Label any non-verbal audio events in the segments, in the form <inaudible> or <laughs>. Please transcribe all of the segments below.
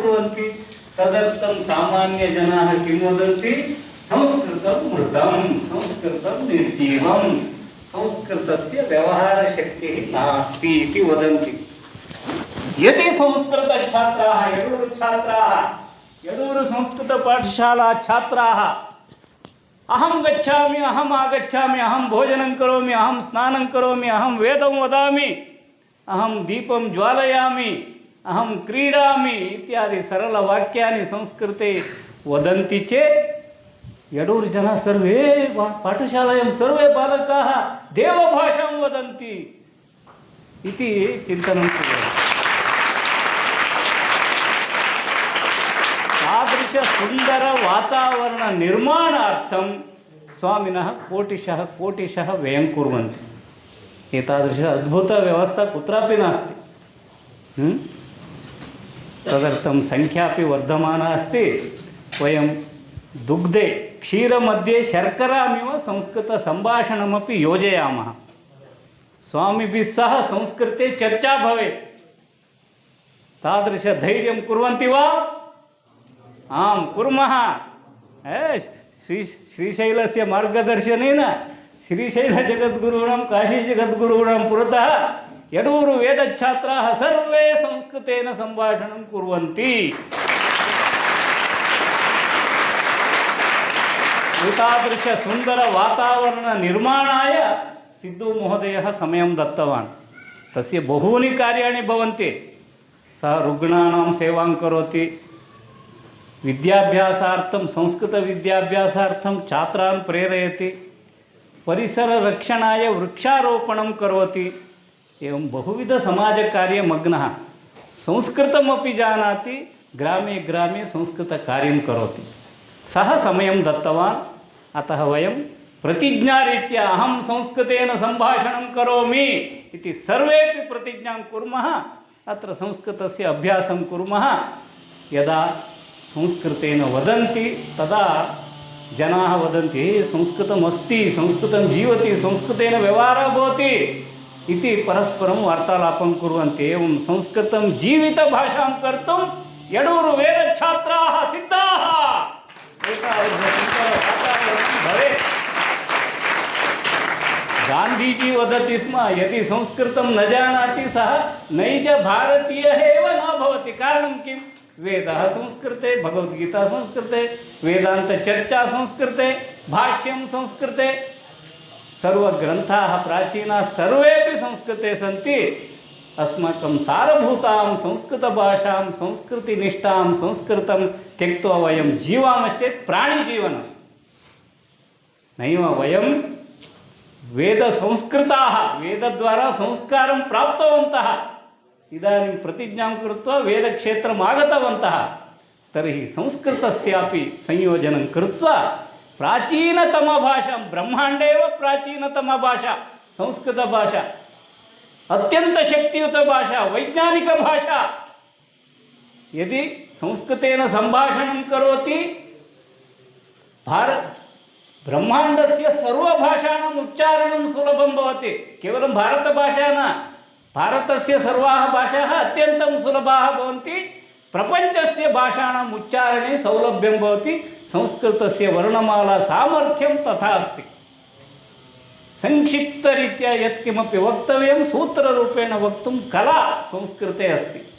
कुर्वन्ति तदर्थं सामान्यजनाः किं वदन्ति? संस्कृतं मृतं संस्कृतं निर्जीवं संस्कृतस्य व्यवहारशक्तिः नास्ति इति वदन्ति। यदि संस्कृतछात्राः यडूरुछात्राः यडूरुसंस्कृतपाठशाला छात्राः, अहं गच्छामि, अहम् आगच्छामि, अहं भोजनं करोमि, अहं स्नानं करोमि, अहं वेदं वदामि, अहं दीपं ज्वालयामि अहं क्रीडामि इत्यादि सरलवाक्यानि संस्कृते वदन्ति चेत् यडूरुजनाः सर्वे पा- पाठशालायां सर्वे बालकाः देवभाषां वदन्ति इति चिन्तनं कुर्वन्ति तादृशसुन्दरवातावरणनिर्माणार्थं स्वामिनः कोटिशः कोटिशः व्ययं कुर्वन्ति एतादृश अद्भुतव्यवस्था कुत्रापि नास्ति हं? तदर्थं सङ्ख्यापि वर्धमाना अस्ति। वयं दुग्धे क्षीरमध्ये शर्करामिव संस्कृतसम्भाषणमपि योजयामः। स्वामिभिः सह संस्कृते चर्चा भवेत्। तादृशधैर्यं कुर्वन्ति वा? आं कुर्मः। श्री श्रीशैलस्य मार्गदर्शनेन श्रीशैलजगद्गुरूणां काशीजगद्गुरूणां पुरतः यडूरुवेदच्छात्राः सर्वे संस्कृतेन सम्भाषणं कुर्वन्ति. एतादृशसुन्दरवातावरणनिर्माणाय सिद्धुमहोदयः समयं दत्तवान्. तस्य बहूनि कार्याणि भवन्ति. सः रुग्णानां सेवां करोति. विद्याभ्यासार्थं संस्कृतविद्याभ्यासार्थं छात्रान् प्रेरयति. परिसररक्षणाय वृक्षारोपणं करोति. एवं बहुविधसमाजकार्ये मग्नः। संस्कृतमपि जानाति ग्रामे ग्रामे संस्कृतकार्यं करोति। सः समयं दत्तवान् अतः वयं प्रतिज्ञारीत्या अहं संस्कृतेन सम्भाषणं करोमि इति सर्वेपि प्रतिज्ञां कुर्मः अत्र संस्कृतस्य अभ्यासं कुर्मः। यदा संस्कृतेन वदन्ति तदा जनाः वदन्ति "हे, संस्कृतमस्ति संस्कृतं जीवति संस्कृतेन व्यवहारः भवति। इति परस्परं वार्तालापं कुर्वन्ति। एवं संस्कृतं जीवितभाषां कर्तुं यडूरुवेदछात्राः सिद्धाः। भवेत्। गान्धीजी वदति स्म यदि संस्कृतं न जानाति सः नैजभारतीयः एव न भवति। कारणं किं? वेदः संस्कृते भगवद्गीता संस्कृते वेदान्तचर्चा संस्कृते भाष्यं संस्कृते ಸರ್ವಗ್ರಂಥಾಹ ಪ್ರಾಚೀನ ಸರ್ವೇಪಿ ಸಂಸ್ಕೃತೆ ಸಂತಿ. ಅಸ್ಮಾಕಂ ಸಾರಭೂತಾಂ ಸಂಸ್ಕೃತ ಭಾಷಾಂ ಸಂಸ್ಕೃತಿ ನಿಷ್ಠಾಂ ಸಂಸ್ಕೃತಂ ತೆಕ್ತೋ ವಯಂ ಜೀವಾಮಶ್ಚೇತ್ ಪ್ರಾಣಿ ಜೀವನ. ನೈವ ವಯಂ ವೇದ ಸಂಸ್ಕೃತಾ ವೇದದ್ವಾರ ಸಂಸ್ಕಾರಂ ಪ್ರಾಪ್ತವಂತಹ ಇದಾನಿಂ ಪ್ರತಿಜ್ಞಾಂ ಕೃತ್ವ ವೇದಕ್ಷೇತ್ರಂ ಆಗತವಂತಹ ತರ್ಹಿ ಸಂಸ್ಕೃತಸ್ಯಾಪಿ ಸಂಯೋಜನಂ ಕೃತ್ವ. आगतवन्तः तर्हि संस्कृतस्यापि संयोजनं कृत्वा प्राचीनतमभाषां ब्रह्माण्डे एव प्राचीनतमभाषा संस्कृतभाषा अत्यन्तशक्तियुतभाषा वैज्ञानिकभाषा यदि संस्कृतेन सम्भाषणं करोति भारत ब्रह्माण्डस्य सर्वभाषाणाम् उच्चारणं सुलभं भवति. केवलं भारतभाषा न भारतस्य सर्वाः भाषाः अत्यन्तं सुलभाः भवन्ति. प्रपञ्चस्य भाषाणाम् उच्चारणे सौलभ्यं भवति. ಸಂಸ್ಕೃತಸ್ಯ ವರ್ಣಮಾಲಾ ಸಾಮರ್ಥ್ಯಂ ತಥಾ ಅಸ್ತಿ. ಸಂಕ್ಷಿಪ್ತರೀತ್ಯಾ ಯತ್ಕಿಮಿ ವಕ್ತವ್ಯಂ ಸೂತ್ರರೂಪೇಣ ವಕ್ತು ಕಲಾ ಸಂಸ್ಕೃತೆ ಅಸ್ತಿ.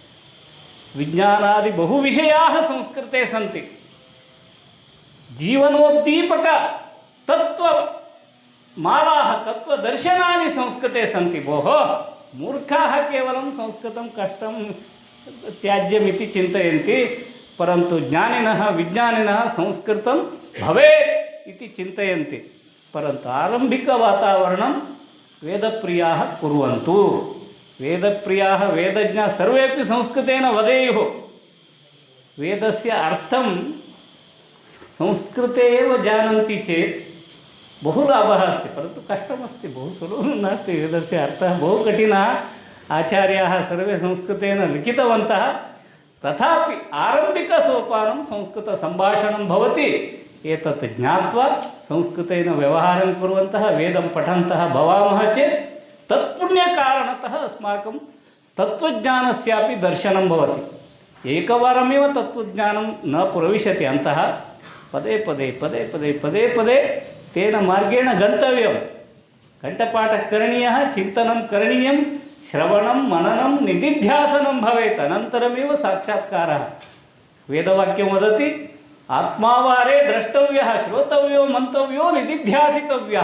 ವಿಜ್ಞಾನಾದಿ ಬಹು ವಿಷಯ ಸಂಸ್ಕೃತೆ ಸಂತಿ. ಜೀವನೋದ್ದೀಪಕ ತತ್ವ ಮಾಲಾ ತತ್ವದರ್ಶನಾನಿ ಸಂಸ್ಕೃತೆ ಸಂತಿ. ಭೋಹ ಮೂರ್ಖಾ ಕೇವಲ ಸಂಸ್ಕೃತ ಕಷ್ಟಂ ತ್ಯಾಜ್ಯಮಿತಿ ಚಿಂತೆಯಂತಿ. चिन्तयन्ति परन्तु ज्ञानिनः विज्ञानिनः संस्कृतं भवेत् इति चिन्तयन्ति परन्तु आरम्भिकवातावरणं वेदप्रियाः कुर्वन्तु वेदप्रियाः वेदज्ञाः सर्वेपि संस्कृतेन वदेयुः वेदस्य अर्थं संस्कृते एव जानन्ति चेत् बहु लाभः अस्ति परन्तु कष्टमस्ति बहु सुलभं नास्ति वेदस्य अर्थः बहु कठिनः आचार्याः सर्वे संस्कृतेन लिखितवन्तः ತಥಾಪಿ ಆರಂಭಿಕ ಸೋಪಾನಂ ಸಂಸ್ಕೃತ ಸಂಭಾಷಣಂ ಭವತಿ ಏತತ್ ಜ್ಞಾತ್ವ ಸಂಸ್ಕೃತೇನ ವ್ಯವಹಾರಂ ಕುರುವಂತಹ ವೇದಂ ಪಠಂತಹ ಭವಾಮಹ ಚೇತ್ ತತ್ಪುಣ್ಯ ಕಾರಣತಃ ಅಸ್ಮಾಕಂ ತತ್ವಜ್ಞಾನಸ್ಯಾಪಿ ದರ್ಶನಂ ಭವತಿ ಏಕವಾರಮೇವ ತತ್ವಜ್ಞಾನಂ ನ ಪ್ರವಿಶತಿ ಅಂತಹ ಪದೇ ಪದೇ ಪದೇ ಪದೇ ಪದೇ ಪದೇ ತೇನ ಮಾರ್ಗೇಣ ಗಂತವ್ಯಂ ಕಂಠಪಾಠ ಕರಣೀಯ ಚಿಂತನಂ ಕರಣೀಯಂ ಶ್ರವಣಂ ಮನನಂ ನಿಧಿಧ್ಯಾಸನಂ ಭವೇತ್, ಅನಂತರಮೇವ ಸಾಕ್ಷಾತ್ಕಾರ. ವೇದವಾಕ್ಯ ವದತಿ, ಆತ್ಮಾವಾರೇ ದ್ರಷ್ಟವ್ಯ, ಶ್ರೋತವ್ಯೋ ಮಂತವ್ಯೋ ನಿಧಿಧ್ಯಾಸಿತವ್ಯ.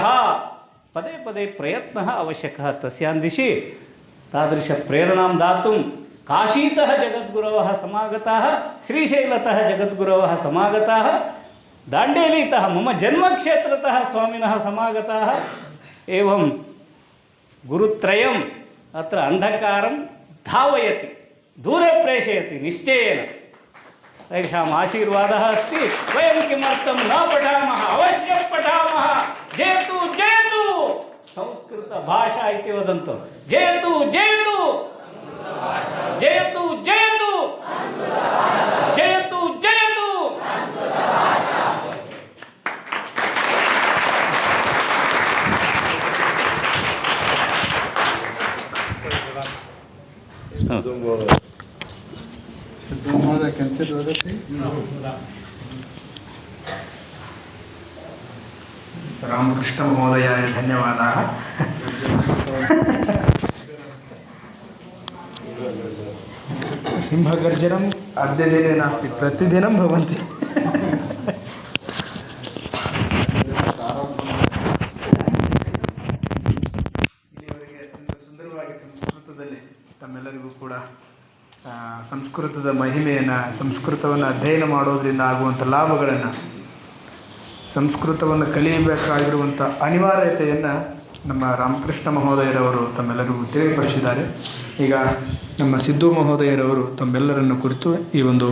ಪದೇ ಪದೇ ಪ್ರಯತ್ನ ಅವಶ್ಯಕ ತಸ್ಯಾನ್ ದಿಶಿ ತಾದೃಶ ಪ್ರೇರಣಾಂ ದಾತು. ಕಾಶೀತಃ ಜಗದ್ಗುರವ ಸಮಾಗತ, ಶ್ರೀಶೈಲತಃ ಜಗದ್ಗುರವ ಸಮಾಗತಃ, ದಾಂಡೇಲಿತಃ ಮಮ್ಮ ಜನ್ಮಕ್ಷೇತ್ರತಃ ಸ್ವಾಮಿನಃ ಸಮಾಗತಃ. ಏವಂ ಗುರುತ್ರಯಂ ಅತ್ರ ಅಂಧಕಾರಂ ಧಾವಯತಿ ದೂರೇ ಪ್ರೇಷಯತಿ ನಿಶ್ಚಯೇನ ತೇಷಾಂ ಆಶೀರ್ವಾದ ಅಸ್ತಿ ವಯಂ ಕಿಮರ್ಥಂ ನ ಪಠಾಮಃ ಅವಶ್ಯ ಪಠಾಮಃ ಜೇತು ಜೇತು ಸಂಸ್ಕೃತ ಭಾಷಾ ಇತಿ ವದಂತು ಜೇತು ಜೇತು ಜಯತು ಸಂಸ್ಕೃತ महोदय किञ्चित् वदति रामकृष्णमहोदयाय धन्यवादाः सिंहगर्जनम् अद्य दिने नास्ति प्रतिदिनं भवन्ति ಸಂಸ್ಕೃತದ ಮಹಿಮೆಯನ್ನು, ಸಂಸ್ಕೃತವನ್ನು ಅಧ್ಯಯನ ಮಾಡೋದರಿಂದ ಆಗುವಂಥ ಲಾಭಗಳನ್ನು, ಸಂಸ್ಕೃತವನ್ನು ಕಲಿಯಬೇಕಾಗಿರುವಂಥ ಅನಿವಾರ್ಯತೆಯನ್ನು ನಮ್ಮ ರಾಮಕೃಷ್ಣ ಮಹೋದಯರವರು ತಮ್ಮೆಲ್ಲರಿಗೂ ತಿಳಿಪಡಿಸಿದ್ದಾರೆ. ಈಗ ನಮ್ಮ ಸಿದ್ದು ಮಹೋದಯರವರು ತಮ್ಮೆಲ್ಲರನ್ನು ಕುರಿತು ಈ ಒಂದು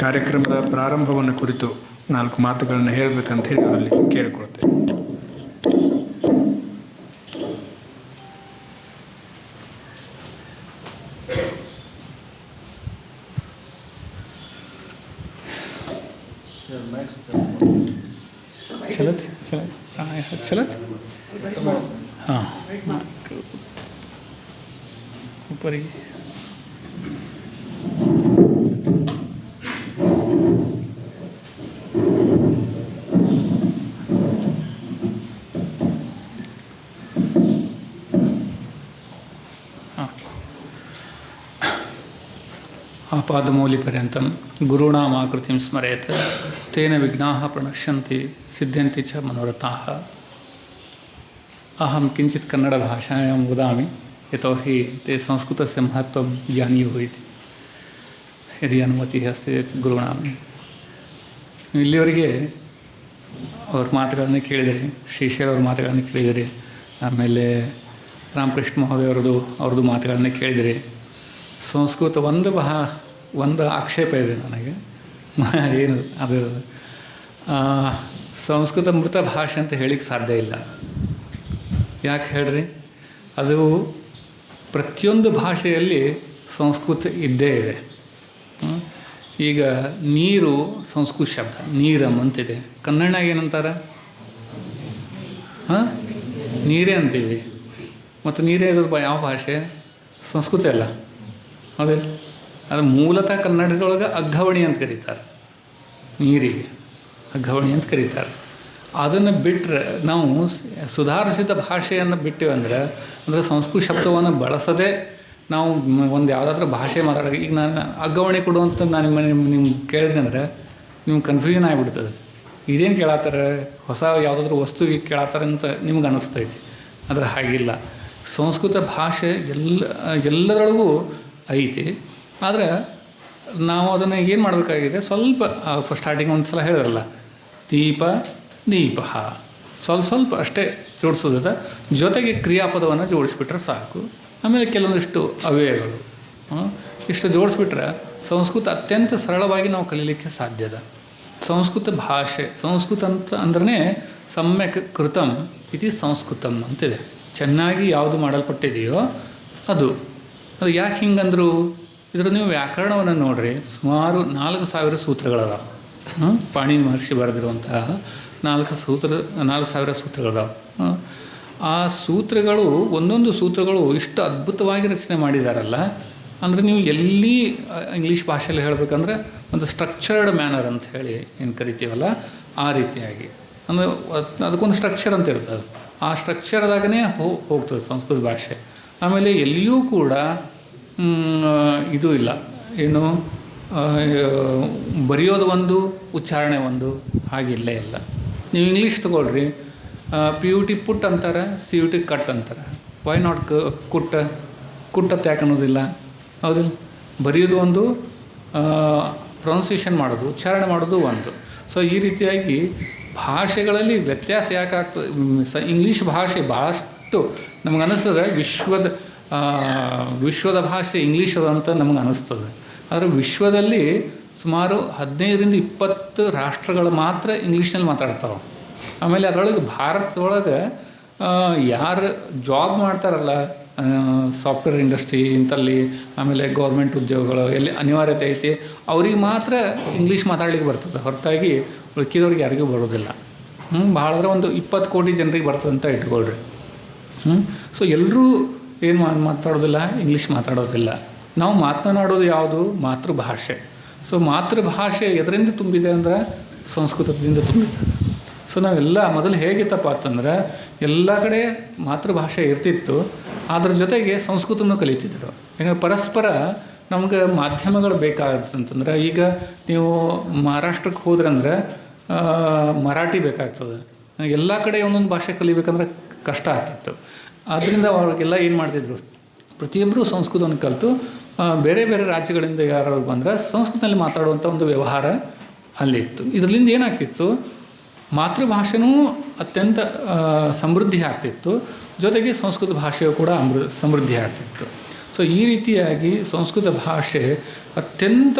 ಕಾರ್ಯಕ್ರಮದ ಪ್ರಾರಂಭವನ್ನು ಕುರಿತು ನಾಲ್ಕು ಮಾತುಗಳನ್ನು ಹೇಳಬೇಕಂತ ಹೇಳಿ ಅವರಲ್ಲಿ ಕೇಳಿಕೊಳ್ತೇವೆ चलत चलत कहाँ है चलत हाँ, हाँ। ऊपर ही। हाँ। आपादमौलिपर्यन्तं गुरूणामाकृतिं स्मरेत् स्मरेत् तेन विघ्नाः प्रणश्यन्ति सिद्ध्यन्ति च मनोरथाः अहं किञ्चित् कन्नडभाषायां वदामि यतोहि ते संस्कृतस्य महत्त्वं जानीयुः इति यदि अनुमतिः अस्ति चेत् गुरूणां ಇಲ್ಲಿವರೆಗೆ ಅವ್ರ ಮಾತುಗಳನ್ನ ಕೇಳಿದರೆ ಶ್ರೀಶೈಲ್ ಅವ್ರ ಮಾತುಗಳನ್ನ ಕೇಳಿದರೆ ಆಮೇಲೆ ರಾಮಕೃಷ್ಣ ಮಹೋದಯವ್ರದ್ದು ಅವ್ರದ್ದು ಮಾತುಗಳನ್ನ ಕೇಳಿದರೆ ಸಂಸ್ಕೃತ ಒಂದು ಬಹ ಒಂದು ಆಕ್ಷೇಪ ಇದೆ ನನಗೆ <laughs> ಏನು, ಅದು ಸಂಸ್ಕೃತ ಮೃತ ಭಾಷೆ ಅಂತ ಹೇಳಿಕ್ಕೆ ಸಾಧ್ಯ ಇಲ್ಲ. ಯಾಕೆ ಹೇಳ್ರಿ? ಅದು ಪ್ರತಿಯೊಂದು ಭಾಷೆಯಲ್ಲಿ ಸಂಸ್ಕೃತ ಇದ್ದೇ ಇದೆ. ಈಗ ನೀರು ಸಂಸ್ಕೃತ ಶಬ್ದ ನೀರಮ್ ಅಂತಿದೆ. ಕನ್ನಡ ಏನಂತಾರೆ? ಹಾಂ ನೀರೇ ಅಂತೀವಿ. ಮತ್ತು ನೀರೇ ಇರೋದು ಯಾವ ಭಾಷೆ? ಸಂಸ್ಕೃತ ಅಲ್ಲ. ಹೌದಿಲ್ಲ ಅದು ಮೂಲತಃ ಕನ್ನಡದೊಳಗೆ ಅಗ್ಗವಣಿ ಅಂತ ಕರೀತಾರೆ. ನೀರಿಗೆ ಅಗ್ಗವಣಿ ಅಂತ ಕರೀತಾರೆ. ಅದನ್ನು ಬಿಟ್ಟರೆ ನಾವು ಸುಧಾರಿಸಿದ ಭಾಷೆಯನ್ನು ಬಿಟ್ಟಿವಿ ಅಂದ್ರೆ ಸಂಸ್ಕೃತ ಶಬ್ದವನ್ನು ಬಳಸದೆ ನಾವು ಒಂದು ಯಾವುದಾದ್ರೂ ಭಾಷೆ ಮಾತಾಡೋದು ಈಗ ನಾನು ಅಗ್ಗವಣಿ ಕೊಡುವಂತ ನಾನು ನಿಮ್ಮ ನಿಮ್ಮ ನಿಮ್ಗೆ ಕೇಳಿದೆ ಅಂದರೆ ನಿಮ್ಗೆ ಕನ್ಫ್ಯೂಷನ್ ಆಗಿಬಿಡ್ತದೆ. ಇದೇನು ಕೇಳತ್ತಾರೆ? ಹೊಸ ಯಾವುದಾದ್ರೂ ವಸ್ತುವಿಗೆ ಕೇಳತ್ತಾರೆ ಅಂತ ನಿಮ್ಗೆ ಅನ್ನಿಸ್ತೈತಿ ಆದರೆ ಹಾಗಿಲ್ಲ. ಸಂಸ್ಕೃತ ಭಾಷೆ ಎಲ್ಲ, ಎಲ್ಲದರೊಳಗೂ ಐತಿ. ಆದರೆ ನಾವು ಅದನ್ನು ಏನು ಮಾಡಬೇಕಾಗಿದೆ? ಸ್ವಲ್ಪ ಸ್ಟಾರ್ಟಿಂಗ್ ಒಂದು ಸಲ ಹೇಳಿದ್ರಲ್ಲ, ದೀಪ ದೀಪ ಸ್ವಲ್ಪ ಸ್ವಲ್ಪ ಅಷ್ಟೇ ಜೋಡಿಸೋದ ಜೊತೆಗೆ ಕ್ರಿಯಾಪದವನ್ನು ಜೋಡಿಸ್ಬಿಟ್ರೆ ಸಾಕು. ಆಮೇಲೆ ಕೆಲವೊಂದಿಷ್ಟು ಅವ್ಯಯಗಳು? ಇಷ್ಟು ಜೋಡಿಸ್ಬಿಟ್ರೆ ಸಂಸ್ಕೃತ ಅತ್ಯಂತ ಸರಳವಾಗಿ ನಾವು ಕಲೀಲಿಕ್ಕೆ ಸಾಧ್ಯದ ಸಂಸ್ಕೃತ ಭಾಷೆ, ಸಂಸ್ಕೃತ ಅಂತ ಅಂದ್ರೆ ಸಮ್ಯಕ್ ಕೃತಂ ಇತಿ ಸಂಸ್ಕೃತಂ ಅಂತಿದೆ. ಚೆನ್ನಾಗಿ ಯಾವುದು ಮಾಡಲ್ಪಟ್ಟಿದೆಯೋ ಅದು. ಅದು ಯಾಕೆ ಹಿಂಗಂದ್ರು? ಇದರ ನೀವು ವ್ಯಾಕರಣವನ್ನು ನೋಡ್ರಿ ಸುಮಾರು ನಾಲ್ಕು ಸಾವಿರ ಸೂತ್ರಗಳದ ಪಾಣಿನಿ ಮಹರ್ಷಿ ಬರೆದಿರುವಂತಹ ನಾಲ್ಕು ಸೂತ್ರ, ನಾಲ್ಕು ಸಾವಿರ ಸೂತ್ರಗಳದಾವೆ. ಆ ಸೂತ್ರಗಳು, ಒಂದೊಂದು ಸೂತ್ರಗಳು ಇಷ್ಟು ಅದ್ಭುತವಾಗಿ ರಚನೆ ಮಾಡಿದಾರಲ್ಲ, ಅಂದರೆ ನೀವು ಎಲ್ಲಿ ಇಂಗ್ಲೀಷ್ ಭಾಷೆಯಲ್ಲಿ ಹೇಳಬೇಕಂದ್ರೆ ಒಂದು ಸ್ಟ್ರಕ್ಚರ್ಡ್ ಮ್ಯಾನರ್ ಅಂತ ಹೇಳಿ ಏನು ಕರಿತೀವಲ್ಲ, ಆ ರೀತಿಯಾಗಿ. ಅಂದರೆ ಅದ್- ಅದಕ್ಕೊಂದು ಸ್ಟ್ರಕ್ಚರ್ ಅಂತ ಇರ್ತದೆ. ಆ ಸ್ಟ್ರಕ್ಚರ್ದಾಗನೇ ಹೋಗ್ತದೆ ಸಂಸ್ಕೃತ ಭಾಷೆ. ಆಮೇಲೆ ಎಲ್ಲಿಯೂ ಕೂಡ ಇದು ಇಲ್ಲ. ಏನು ಬರೆಯೋದು ಒಂದು, ಉಚ್ಚಾರಣೆ ಒಂದು ಹಾಗಿಲ್ಲೇ ಇಲ್ಲ ನೀವು ಇಂಗ್ಲೀಷ್ ತಗೊಳ್ರಿ. ಪಿ ಯು ಟಿ ಪುಟ್ ಅಂತಾರೆ ಸಿ ಯು ಟಿ ಕಟ್ ಅಂತಾರೆ. ವೈ ನಾಟ್ ಕ, ಕುಟ್ಟ? ಕುಟ್ಟತ್ತೆ ಯಾಕೆ ಅನ್ನೋದಿಲ್ಲ? ಹೌದಿಲ್ಲ ಬರೆಯೋದು ಒಂದು ಪ್ರೊನೌನ್ಸಿಯೇಷನ್ ಮಾಡೋದು, ಉಚ್ಚಾರಣೆ ಮಾಡೋದು ಒಂದು. ಸೊ ಈ ರೀತಿಯಾಗಿ ಭಾಷೆಗಳಲ್ಲಿ ವ್ಯತ್ಯಾಸ ಯಾಕೆ ಆಗ್ತದೆ? ಇಂಗ್ಲೀಷ್ ಭಾಷೆ ಭಾಳಷ್ಟು ನಮ್ಗೆ ಅನ್ನಿಸ್ತದೆ ವಿಶ್ವದ ವಿಶ್ವದ ಭಾಷೆ ಇಂಗ್ಲೀಷ್ ಅದ ಅಂತ ನಮಗೆ ಅನ್ನಿಸ್ತದೆ ಆದರೆ ವಿಶ್ವದಲ್ಲಿ ಸುಮಾರು ಹದಿನೈದರಿಂದ ಇಪ್ಪತ್ತು ರಾಷ್ಟ್ರಗಳು ಮಾತ್ರ ಇಂಗ್ಲೀಷ್ನಲ್ಲಿ ಮಾತಾಡ್ತಾವೆ. ಆಮೇಲೆ ಅದರೊಳಗೆ ಭಾರತದೊಳಗೆ ಯಾರು ಜಾಬ್ ಮಾಡ್ತಾರಲ್ಲ ಸಾಫ್ಟ್ವೇರ್ ಇಂಡಸ್ಟ್ರಿ ಇಂಥಲ್ಲಿ ಆಮೇಲೆ ಗೌರ್ಮೆಂಟ್ ಉದ್ಯೋಗಗಳು, ಎಲ್ಲಿ ಅನಿವಾರ್ಯತೆ ಐತಿ, ಅವ್ರಿಗೆ ಮಾತ್ರ ಇಂಗ್ಲೀಷ್ ಮಾತಾಡ್ಲಿಕ್ಕೆ ಬರ್ತದೆ. ಹೊರತಾಗಿ ಉಳ್ಕಿದವ್ರಿಗೆ ಯಾರಿಗೂ ಬರೋದಿಲ್ಲ. ಹ್ಞೂ ಭಾಳ ಒಂದು ಇಪ್ಪತ್ತು ಕೋಟಿ ಜನರಿಗೆ ಬರ್ತದೆ ಅಂತ ಇಟ್ಕೊಳ್ರಿ. ಹ್ಞೂ ಸೊ ಎಲ್ಲರೂ ಏನು ಮಾತಾಡೋದಿಲ್ಲ ಇಂಗ್ಲೀಷ್ ಮಾತಾಡೋದಿಲ್ಲ. ನಾವು ಮಾತನಾಡೋದು ಯಾವುದು? ಮಾತೃಭಾಷೆ. ಸೊ ಮಾತೃಭಾಷೆ ಎದರಿಂದ ತುಂಬಿದೆ ಅಂದ್ರೆ ಸಂಸ್ಕೃತದಿಂದ ತುಂಬಿದೆ. ಸೊ ನಾವೆಲ್ಲ ಮೊದಲು ಹೇಗಿತ್ತಪ್ಪ ಅಂತಂದ್ರೆ, ಎಲ್ಲ ಕಡೆ ಮಾತೃಭಾಷೆ ಇರ್ತಿತ್ತು ಅದ್ರ ಜೊತೆಗೆ ಸಂಸ್ಕೃತವನ್ನು ಕಲಿತಿದ್ದರು ಯಾಕಂದರೆ ಪರಸ್ಪರ ನಮ್ಗೆ ಮಾಧ್ಯಮಗಳು ಬೇಕಾಗತ್ತಂತಂದ್ರೆ ಈಗ ನೀವು ಮಹಾರಾಷ್ಟ್ರಕ್ಕೆ ಹೋದ್ರಂದ್ರೆ ಮರಾಠಿ ಬೇಕಾಗ್ತದೆ. ಎಲ್ಲ ಕಡೆ ಒಂದೊಂದು ಭಾಷೆ ಕಲಿಬೇಕಂದ್ರೆ ಕಷ್ಟ ಆಗ್ತಿತ್ತು. ಆದ್ದರಿಂದ ಅವ್ರಿಗೆಲ್ಲ ಏನು ಮಾಡ್ತಿದ್ರು? ಪ್ರತಿಯೊಬ್ಬರೂ ಸಂಸ್ಕೃತವನ್ನು ಕಲಿತು ಬೇರೆ ಬೇರೆ ರಾಜ್ಯಗಳಿಂದ ಯಾರು ಬಂದ್ರೆ ಸಂಸ್ಕೃತದಲ್ಲಿ ಮಾತಾಡುವಂಥ ಒಂದು ವ್ಯವಹಾರ ಅಲ್ಲಿತ್ತು. ಇದರಿಂದ ಏನಾಗ್ತಿತ್ತು? ಮಾತೃಭಾಷೆನೂ ಅತ್ಯಂತ ಸಮೃದ್ಧಿ ಆಗ್ತಿತ್ತು. ಜೊತೆಗೆ ಸಂಸ್ಕೃತ ಭಾಷೆಯು ಕೂಡ ಅಮೃ, ಸಮೃದ್ಧಿ ಆಗ್ತಿತ್ತು. ಸೊ ಈ ರೀತಿಯಾಗಿ ಸಂಸ್ಕೃತ ಭಾಷೆ ಅತ್ಯಂತ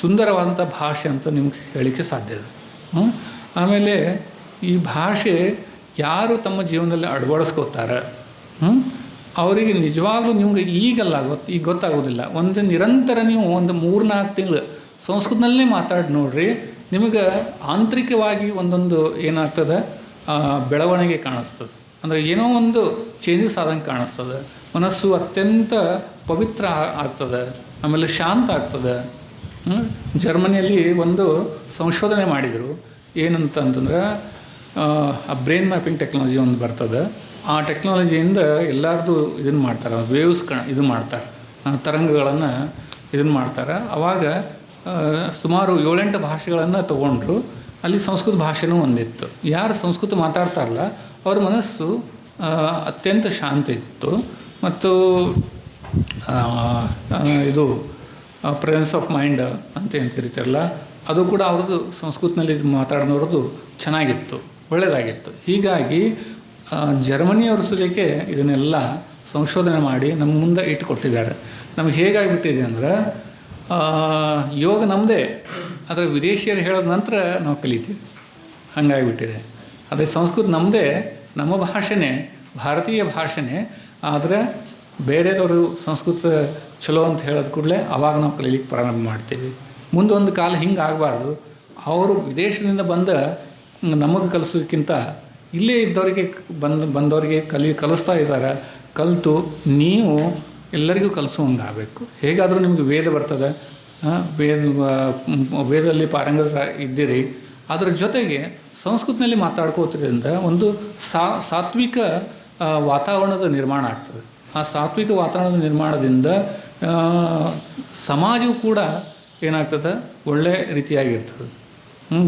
ಸುಂದರವಾದಂಥ ಭಾಷೆ ಅಂತ ನಿಮ್ಗೆ ಹೇಳಲಿಕ್ಕೆ ಸಾಧ್ಯ ಇದೆ. ಆಮೇಲೆ ಈ ಭಾಷೆ ಯಾರು ತಮ್ಮ ಜೀವನದಲ್ಲಿ ಅಳವಡಿಸ್ಕೋತಾರೆ? ಅವರಿಗೆ ನಿಜವಾಗ್ಲೂ ನಿಮ್ಗೆ ಈಗಲ್ಲ ಗೊತ್ತು, ಈಗ ಗೊತ್ತಾಗೋದಿಲ್ಲ. ಒಂದು ನಿರಂತರ ನೀವು ಒಂದು ಮೂರು ನಾಲ್ಕು ತಿಂಗಳು ಸಂಸ್ಕೃತದಲ್ಲೇ ಮಾತಾಡಿ ನೋಡ್ರಿ, ನಿಮಗೆ ಆಂತರಿಕವಾಗಿ ಒಂದೊಂದು ಏನಾಗ್ತದೆ? ಬೆಳವಣಿಗೆ ಕಾಣಿಸ್ತದೆ. ಅಂದರೆ ಏನೋ ಒಂದು ಚೇಂಜಸ್ ಆದಂಗೆ ಕಾಣಿಸ್ತದೆ. ಮನಸ್ಸು ಅತ್ಯಂತ ಪವಿತ್ರ ಆಗ್ತದೆ. ಆಮೇಲೆ ಶಾಂತ ಆಗ್ತದೆ. ಜರ್ಮನಿಯಲ್ಲಿ ಒಂದು ಸಂಶೋಧನೆ ಮಾಡಿದರು. ಏನಂತ ಅಂತಂದ್ರೆ ಆ ಬ್ರೈನ್ ಮ್ಯಾಪಿಂಗ್ ಟೆಕ್ನಾಲಜಿ ಒಂದು ಬರ್ತದೆ. ಆ ಟೆಕ್ನಾಲಜಿಯಿಂದ ಎಲ್ಲರದು ಇದನ್ನು ಮಾಡ್ತಾರೆ ವೇವ್ಸ್ ಕ ಇದು ಮಾಡ್ತಾರೆ ತರಂಗಗಳನ್ನು ಇದನ್ನು ಮಾಡ್ತಾರೆ. ಅವಾಗ ಆ, ಸುಮಾರು ಏಳೆಂಟು ಭಾಷೆಗಳನ್ನು ತಗೊಂಡ್ರು ಅಲ್ಲಿ ಸಂಸ್ಕೃತ ಭಾಷೆನೂ ಒಂದಿತ್ತು. ಯಾರು ಸಂಸ್ಕೃತ ಮಾತಾಡ್ತಾರಲ್ಲ ಅವ್ರ ಮನಸ್ಸು ಅತ್ಯಂತ ಶಾಂತ ಇತ್ತು. ಮತ್ತು ಇದು ಪ್ರೆಸೆನ್ಸ್ ಆಫ್ ಮೈಂಡ್ ಅಂತ ಏನು ಕರಿತಾರಲ್ಲ ಅದು ಕೂಡ ಅವ್ರದ್ದು ಸಂಸ್ಕೃತನಲ್ಲಿ ಮಾತಾಡಿದವ್ರದ್ದು ಚೆನ್ನಾಗಿತ್ತು. ಒಳ್ಳೆಯದಾಗಿತ್ತು ಹೀಗಾಗಿ ಜರ್ಮನಿಯವರು ಸುಲಿಗೆ ಇದನ್ನೆಲ್ಲ ಸಂಶೋಧನೆ ಮಾಡಿ ನಮ್ಮ ಮುಂದೆ ಇಟ್ಟುಕೊಟ್ಟಿದ್ದಾರೆ. ನಮಗೆ ಹೇಗಾಗಿಬಿಟ್ಟಿದೆ ಅಂದ್ರೆ ಯೋಗ ನಮ್ಮದೇ ಆದರೆ ವಿದೇಶಿಯರು ಹೇಳೋದ ನಂತರ ನಾವು ಕಲಿತೀವಿ. ಹಾಗಾಗಿಬಿಟ್ಟಿದೆ. ಅದೇ ಸಂಸ್ಕೃತ ನಮ್ಮದೇ ನಮ್ಮ ಭಾಷೆನೇ, ಭಾರತೀಯ ಭಾಷೆನೇ, ಆದರೆ ಬೇರೆದವರು ಸಂಸ್ಕೃತ ಚಲೋ ಅಂತ ಹೇಳೋದು ಕೂಡಲೇ ಅವಾಗ ನಾವು ಕಲೀಲಿಕ್ಕೆ ಪ್ರಾರಂಭ ಮಾಡ್ತೀವಿ. ಮುಂದೊಂದು ಕಾಲ ಹಿಂಗೆ ಆಗಬಾರ್ದು ಅವರು ವಿದೇಶದಿಂದ ಬಂದ ನಮಗೆ ಕಲಿಸೋದಕ್ಕಿಂತ ಇಲ್ಲೇ ಇದ್ದವರಿಗೆ ಬಂದು, ಬಂದವರಿಗೆ ಕಲಿ, ಕಲಿಸ್ತಾ ಇದ್ದಾರೆ ಕಲಿತು ನೀವು ಎಲ್ಲರಿಗೂ ಕಲಿಸುವಂಗೆ ಆಗಬೇಕು ಹೇಗಾದರೂ ನಿಮಗೆ ವೇದ ಬರ್ತದೆ. ವೇದ ವೇದದಲ್ಲಿ ಪಾರಂಗತ ಇದ್ದೀರಿ. ಅದರ ಜೊತೆಗೆ ಸಂಸ್ಕೃತದಲ್ಲಿ ಮಾತಾಡ್ಕೋದ್ರಿಂದ ಒಂದು ಸಾ, ಸಾತ್ವಿಕ ವಾತಾವರಣದ ನಿರ್ಮಾಣ ಆಗ್ತದೆ. ಆ ಸಾತ್ವಿಕ ವಾತಾವರಣದ ನಿರ್ಮಾಣದಿಂದ ಸಮಾಜವು ಕೂಡ ಏನಾಗ್ತದೆ? ಒಳ್ಳೆ ರೀತಿಯಾಗಿರ್ತದೆ.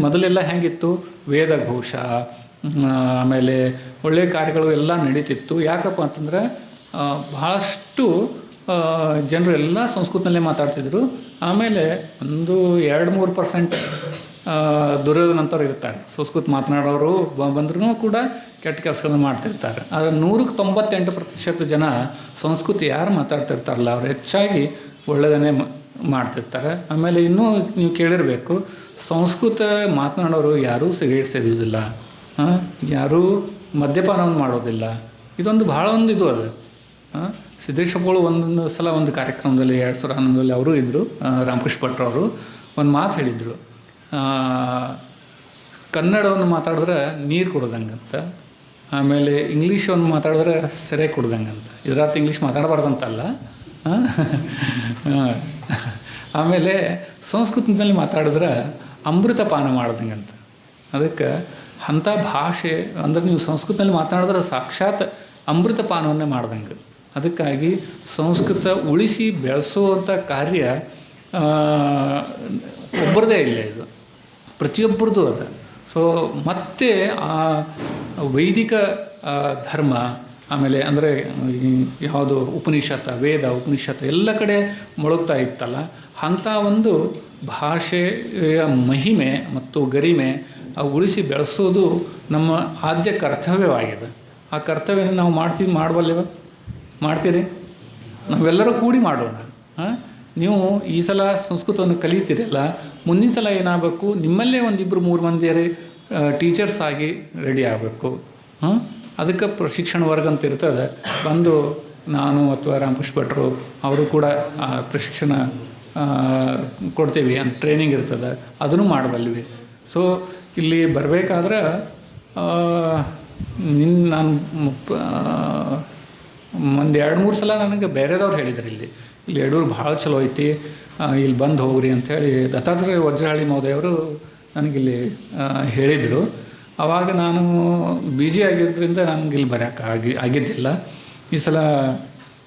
ಮೊದಲೆಲ್ಲ ಹೇಗಿತ್ತು? ವೇದಘೋಷ ಆಮೇಲೆ ಒಳ್ಳೆಯ ಕಾರ್ಯಗಳು ಎಲ್ಲ ನಡೀತಿತ್ತು. ಯಾಕಪ್ಪ ಅಂತಂದ್ರೆ ಭಾಳಷ್ಟು ಜನರು ಎಲ್ಲ ಸಂಸ್ಕೃತದಲ್ಲೇ ಮಾತಾಡ್ತಿದ್ರು. ಆಮೇಲೆ ಒಂದು ಎರಡು ಮೂರು ಪರ್ಸೆಂಟ್ ದುರ್ಯೋಧನಂತವ್ರು ಇರ್ತಾರೆ. ಸಂಸ್ಕೃತ ಮಾತನಾಡೋರು ಬಂದ್ರೂ ಕೂಡ ಕೆಟ್ಟ ಕೆಲಸಗಳನ್ನ ಮಾಡ್ತಿರ್ತಾರೆ. ಆದರೆ ನೂರಕ್ಕೆ ತೊಂಬತ್ತೆಂಟು ಪ್ರತಿಶತ ಜನ ಸಂಸ್ಕೃತಿ ಯಾರು ಮಾತಾಡ್ತಿರ್ತಾರಲ್ಲ, ಅವ್ರು ಹೆಚ್ಚಾಗಿ ಒಳ್ಳೆಯದನ್ನೇ ಮಾಡ್ತಿರ್ತಾರೆ. ಆಮೇಲೆ ಇನ್ನೂ ನೀವು ಕೇಳಿರಬೇಕು, ಸಂಸ್ಕೃತ ಮಾತನಾಡೋರು ಯಾರೂ ಸಿಗರೇಟ್ ಸೇದೋದಿಲ್ಲ ಹಾಂ ಯಾರೂ ಮದ್ಯಪಾನವನ್ನು ಮಾಡೋದಿಲ್ಲ. ಇದೊಂದು ಭಾಳ ಒಂದು ಇದು ಅದು. ಹಾಂ ಸಿದ್ದೇಶ್ವರಗಳು ಒಂದೊಂದು ಸಲ ಒಂದು ಕಾರ್ಯಕ್ರಮದಲ್ಲಿ, ಎರಡು ಸಾವಿರ ಹನ್ನೊಂದರಲ್ಲಿ ಅವರು ಇದ್ದರು ರಾಮಕೃಷ್ಣ ಭಟ್ರವರು ಒಂದು ಮಾತು ಹೇಳಿದರು. ಕನ್ನಡವನ್ನು ಮಾತಾಡಿದ್ರೆ ನೀರು ಕುಡ್ದಂಗಂತ, ಆಮೇಲೆ ಇಂಗ್ಲೀಷನ್ನು ಮಾತಾಡಿದ್ರೆ ಸೆರೆ ಕುಡ್ದಂಗಂತ. ಇದರರ್ಥ ಇಂಗ್ಲೀಷ್ ಮಾತಾಡಬಾರ್ದಂತಲ್ಲ. ಆಮೇಲೆ ಸಂಸ್ಕೃತದಲ್ಲಿ ಮಾತಾಡಿದ್ರೆ ಅಮೃತ ಪಾನ ಮಾಡ್ದಂಗಂತ. ಅದಕ್ಕೆ ಅಂಥ ಭಾಷೆ, ಅಂದ್ರೆ ನೀವು ಸಂಸ್ಕೃತದಲ್ಲಿ ಮಾತಾಡಿದ್ರೆ ಸಾಕ್ಷಾತ್ ಅಮೃತ ಪಾನವನ್ನೇ ಮಾಡ್ದಂಗೆ. ಅದಕ್ಕಾಗಿ ಸಂಸ್ಕೃತ ಉಳಿಸಿ ಬೆಳೆಸುವಂಥ ಕಾರ್ಯ ಒಬ್ಬರದೇ ಇಲ್ಲ ಇದು. ಪ್ರತಿಯೊಬ್ಬರದ್ದು ಅದ. ಸೊ ಮತ್ತೆ ಆ ವೈದಿಕ ಧರ್ಮ ಆಮೇಲೆ ಅಂದರೆ ಯಾವುದು ಉಪನಿಷತ್ ವೇದ ಉಪನಿಷತ್ ಎಲ್ಲ ಕಡೆ ಮೊಳಗ್ತಾ ಇತ್ತಲ್ಲ, ಅಂಥ ಒಂದು ಭಾಷೆಯ ಮಹಿಮೆ ಮತ್ತು ಗರಿಮೆ ಅವು ಉಳಿಸಿ ಬೆಳೆಸೋದು ನಮ್ಮ ಆದ್ಯ ಕರ್ತವ್ಯವಾಗಿದೆ ಆ ಕರ್ತವ್ಯ ನಾವು ಮಾಡ್ತೀವಿ ಮಾಡಬಲ್ಲೇವ ಮಾಡ್ತೀರಿ? ನಾವೆಲ್ಲರೂ ಕೂಡಿ ಮಾಡೋಣ. ಹಾಂ ನೀವು ಈ ಸಲ ಸಂಸ್ಕೃತವನ್ನು ಕಲಿತೀರಲ್ಲ, ಮುಂದಿನ ಸಲ ಏನಾಗಬೇಕು? ನಿಮ್ಮಲ್ಲೇ ಒಂದಿಬ್ಬರು ಮೂರು ಮಂದಿಯರೇ ಟೀಚರ್ಸ್ ಆಗಿ ರೆಡಿ ಆಗಬೇಕು. ಹಾಂ ಅದಕ್ಕೆ ಪ್ರಶಿಕ್ಷಣ ವರ್ಗ ಅಂತ ಇರ್ತದೆ. ಬಂದು ನಾನು ಅಥವಾ ರಾಮಕೃಷ್ಣ ಭಟ್ರು ಅವರು ಕೂಡ, ಆ, ಪ್ರಶಿಕ್ಷಣ ಕೊಡ್ತೀವಿ ಅಂತ ಟ್ರೈನಿಂಗ್ ಇರ್ತದೆ. ಅದನ್ನು ಮಾಡಬಲ್ವಿ. ಸೊ ಇಲ್ಲಿ ಬರಬೇಕಾದ್ರೆ ನಿನ್ನ ನಾನು ಒಂದು ಎರಡು ಮೂರು ಸಲ ನನಗೆ ಬೇರೆದವ್ರು ಹೇಳಿದ್ರು ಇಲ್ಲಿ. ಇಲ್ಲಿ ಎಡೂರು ಭಾಳ ಚಲೋ ಐತಿ. ಇಲ್ಲಿ ಬಂದು ಹೋಗ್ರಿ ಅಂಥೇಳಿ ದತ್ತಾತ್ರೇಯ ವಜ್ರಹಳ್ಳಿ ಮಹೋದಯವರು ನನಗಿಲ್ಲಿ ಹೇಳಿದರು. ಆವಾಗ ನಾನು ಬಿಜಿ ಆಗಿರೋದ್ರಿಂದ ನನಗೆ ಇಲ್ಲಿ ಬರೋಕೆ ಆಗಿ, ಆಗಿದ್ದಿಲ್ಲ. ಈ ಸಲ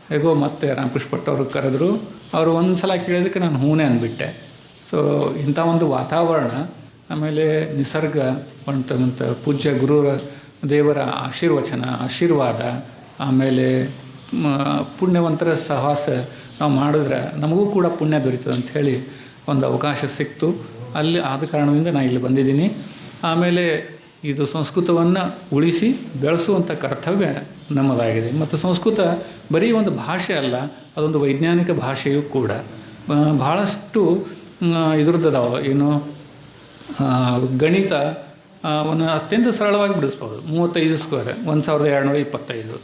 ಹೇಗೋ ಮತ್ತೆ ರಾಮಕೃಷ್ಣ ಅವರು ಕರೆದ್ರು. ಅವರು ಒಂದು ಸಲ ಕೇಳಿದ್ದಕ್ಕೆ ನಾನು ಹೂನೇ ಅಂದ್ಬಿಟ್ಟೆ. ಸೊ ಇಂಥ ಒಂದು ವಾತಾವರಣ, ಆಮೇಲೆ ನಿಸರ್ಗ ಅಂತ ಪೂಜ್ಯ ಗುರುರ ದೇವರ ಆಶೀರ್ವಚನ, ಆಶೀರ್ವಾದ, ಆಮೇಲೆ ಪುಣ್ಯವಂತರ ಸಹವಾಸ ನಾವು ಮಾಡಿದ್ರೆ ನಮಗೂ ಕೂಡ ಪುಣ್ಯ ದೊರೀತದೆ ಅಂತ ಹೇಳಿ ಒಂದು ಅವಕಾಶ ಸಿಕ್ತು. ಅಲ್ಲಿ ಆದ ಕಾರಣದಿಂದ ನಾನು ಇಲ್ಲಿ ಬಂದಿದ್ದೀನಿ. ಆಮೇಲೆ ಇದು ಸಂಸ್ಕೃತವನ್ನು ಉಳಿಸಿ ಬೆಳೆಸುವಂಥ ಕರ್ತವ್ಯ ನಮ್ಮದಾಗಿದೆ. ಮತ್ತು ಸಂಸ್ಕೃತ ಬರೀ ಒಂದು ಭಾಷೆ ಅಲ್ಲ, ಅದೊಂದು ವೈಜ್ಞಾನಿಕ ಭಾಷೆಯೂ ಕೂಡ. ಭಾಳಷ್ಟು ಇದ್ರದ್ದದಾವೆ, ಏನು ಗಣಿತ ಒಂದು ಅತ್ಯಂತ ಸರಳವಾಗಿ ಬಿಡಿಸ್ಬೋದು. ಮೂವತ್ತೈದು ಸ್ಕ್ವೇರ್ ಒಂದು ಸಾವಿರದ ಎರಡುನೂರ ಇಪ್ಪತ್ತೈದು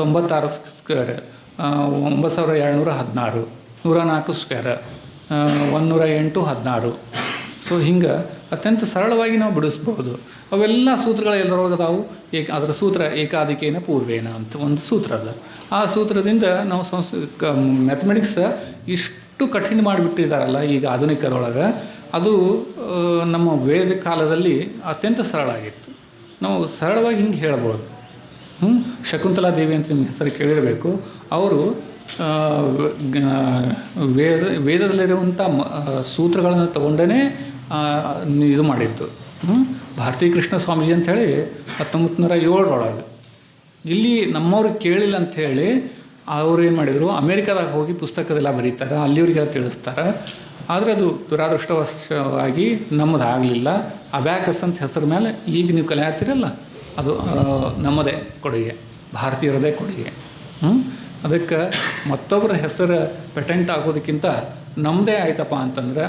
ತೊಂಬತ್ತಾರು ಸ್ಕ್ವೇರ್ ಒಂಬತ್ತು ಸಾವಿರದ ಏಳ್ನೂರ ಹದಿನಾರು, ನೂರ ನಾಲ್ಕು ಸ್ಕ್ವೇರ್ ಒಂದುನೂರ ಎಂಟು ಹದಿನಾರು ಸೊ ಹಿಂಗೆ ಅತ್ಯಂತ ಸರಳವಾಗಿ ನಾವು ಬಿಡಿಸ್ಬೋದು. ಅವೆಲ್ಲ ಸೂತ್ರಗಳು ಎಲ್ಲರೊಳಗೆ ಅದಾವು ಏಕ, ಅದರ ಸೂತ್ರ ಏಕಾಧಿಕೇನ ಪೂರ್ವೇನ ಅಂತ ಒಂದು ಸೂತ್ರ ಅದ. ಆ ಸೂತ್ರದಿಂದ ನಾವು ಸಂಸ್, ಕ ಮ್ಯಾಥಮೆಟಿಕ್ಸ್ ಇಷ್ಟು ಕಠಿಣ ಮಾಡಿಬಿಟ್ಟಿದ್ದಾರಲ್ಲ ಈಗ ಆಧುನಿಕದೊಳಗೆ, ಅದು ನಮ್ಮ ವೇದ ಕಾಲದಲ್ಲಿ ಅತ್ಯಂತ ಸರಳ ಆಗಿತ್ತು. ನಾವು ಸರಳವಾಗಿ ಹಿಂಗೆ ಹೇಳ್ಬೋದು. ಹ್ಞೂ ಶಕುಂತಲಾ ದೇವಿ ಅಂತ ನಿಮ್ಮ ಹೆಸರು ಕೇಳಿರಬೇಕು. ಅವರು ವೇದ, ವೇದದಲ್ಲಿರುವಂಥ ಮ ಸೂತ್ರಗಳನ್ನು ತಗೊಂಡೇ ಇದು ಮಾಡಿದ್ದು. ಹ್ಞೂ ಭಾರತೀ ಕೃಷ್ಣ ಸ್ವಾಮೀಜಿ ಅಂಥೇಳಿ ಹತ್ತೊಂಬತ್ತು ನೂರ ಏಳರೊಳಗೆ ಇಲ್ಲಿ ನಮ್ಮವ್ರು ಕೇಳಿಲ್ಲ ಅಂಥೇಳಿ ಅವ್ರು ಏನು ಮಾಡಿದರು, ಅಮೇರಿಕಾದಾಗ ಹೋಗಿ ಪುಸ್ತಕದೆಲ್ಲ ಬರೀತಾರೆ, ಅಲ್ಲಿವ್ರಿಗೆಲ್ಲ ತಿಳಿಸ್ತಾರೆ. ಆದರೆ ಅದು ದುರಾದೃಷ್ಟವಶವಾಗಿ ನಮ್ಮದು ಆಗಲಿಲ್ಲ. ಅಬ್ಯಾಕಸ್ ಅಂತ ಹೆಸರ ಮೇಲೆ ಈಗ ನೀವು ಕಲಿಯಾತ್ತೀರಲ್ಲ ಅದು ನಮ್ಮದೇ ಕೊಡುಗೆ, ಭಾರತೀಯರದೇ ಕೊಡುಗೆ. ಹ್ಮ್? ಅದಕ್ಕೆ ಮತ್ತೊಬ್ಬರ ಹೆಸರು ಪೆಟೆಂಟ್ ಆಗೋದಕ್ಕಿಂತ ನಮ್ಮದೇ ಆಯ್ತಪ್ಪ ಅಂತಂದ್ರೆ